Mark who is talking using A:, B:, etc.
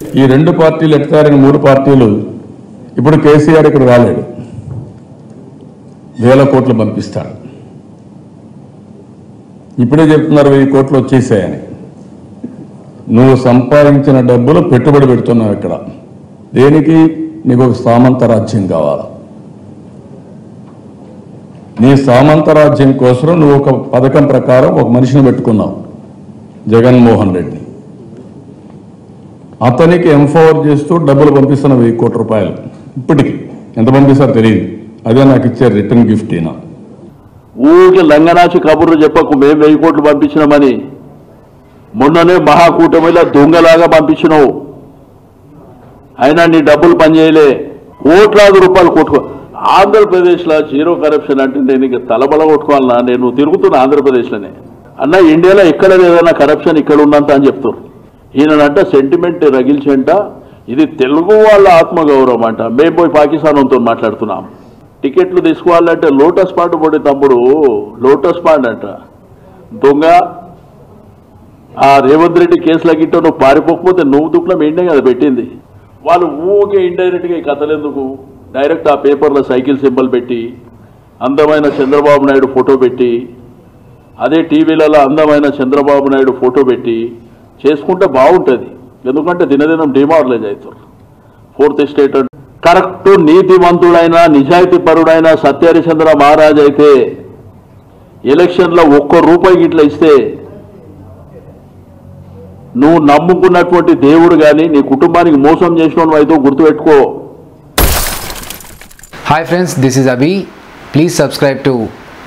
A: ఈ రెండు పార్టీలు ఎట్టారని మూడు పార్టీలు ఇప్పుడు కేసీఆర్ ఇక్కడ రాలేడు. వేల కోట్లు పంపిస్తాడు. ఇప్పుడే చెప్తున్నారు వెయ్యి కోట్లు వచ్చేసాయని. నువ్వు సంపాదించిన డబ్బులు పెట్టుబడి పెడుతున్నావు ఇక్కడ. దేనికి? నీకు ఒక సామంత రాజ్యం కావాలా? నీ సామంత రాజ్యం కోసం నువ్వు ఒక పథకం ప్రకారం ఒక మనిషిని పెట్టుకున్నావు. జగన్మోహన్ రెడ్డి. అతనికి ఎంఫవర్ చేస్తూ డబ్బులు పంపిస్తున్న వెయ్యి కోట్ల రూపాయలు. ఇప్పటికి ఎంత పంపిస్తారో తెలియదు. అదే నాకు ఇచ్చే రిటర్న్ గిఫ్ట్ ఈయన.
B: ఊరికి లంగనాచి కబుర్లు చెప్పకు మేము వెయ్యి కోట్లు పంపించినామని. మొన్ననే మహాకూటమిలా దొంగలాగా పంపించినావు. అయినా నీ డబ్బులు పనిచేయలే కోట్లాది రూపాయలు కొట్టుకో. ఆంధ్రప్రదేశ్లో జీరో కరప్షన్ అంటే నేను ఇక తలబల కొట్టుకోవాలన్నా. నేను తిరుగుతున్నా ఆంధ్రప్రదేశ్లోనే. అన్న ఇండియాలో ఎక్కడ లేదన్నా కరప్షన్ ఇక్కడ ఉన్నంత అని చెప్తారు ఈయనంట సెంటిమెంట్ రగిల్చంట. ఇది తెలుగు వాళ్ళ ఆత్మగౌరవం అంట. మేము పోయి పాకిస్తాన్తో మాట్లాడుతున్నాం. టికెట్లు తీసుకోవాలంటే లోటస్ పాండ్ పడి తమ్ముడు. లోటస్ పాండ్ అంట. దొంగ. ఆ రేవంత్ రెడ్డి కేసుల గిట్ట నువ్వు పారిపోకపోతే నువ్వు దుఃఖం ఏంటే కదా పెట్టింది. వాళ్ళు ఊకే ఇండైరెక్ట్గా ఈ కథలెందుకు డైరెక్ట్ ఆ పేపర్లో సైకిల్ సింబల్ పెట్టి అందమైన చంద్రబాబు నాయుడు ఫోటో పెట్టి అదే టీవీలలో అందమైన చంద్రబాబు నాయుడు ఫోటో పెట్టి చేసుకుంటే బాగుంటుంది. ఎందుకంటే దినదినం డిమారలైజ్ అవుతారు. ఫోర్త్ స్టేట్ కరెక్ట్ నీతివంతుడైన నిజాయితీ పరుడైన సత్యహరిచంద్ర మహారాజ్ అయితే ఎలక్షన్లో ఒక్క రూపాయి ఇట్లా ఇస్తే నువ్వు నమ్ముకున్నటువంటి దేవుడు కానీ నీ కుటుంబానికి మోసం చేసిన అయితే గుర్తుపెట్టుకో.
C: Hi friends this is Abhi please subscribe to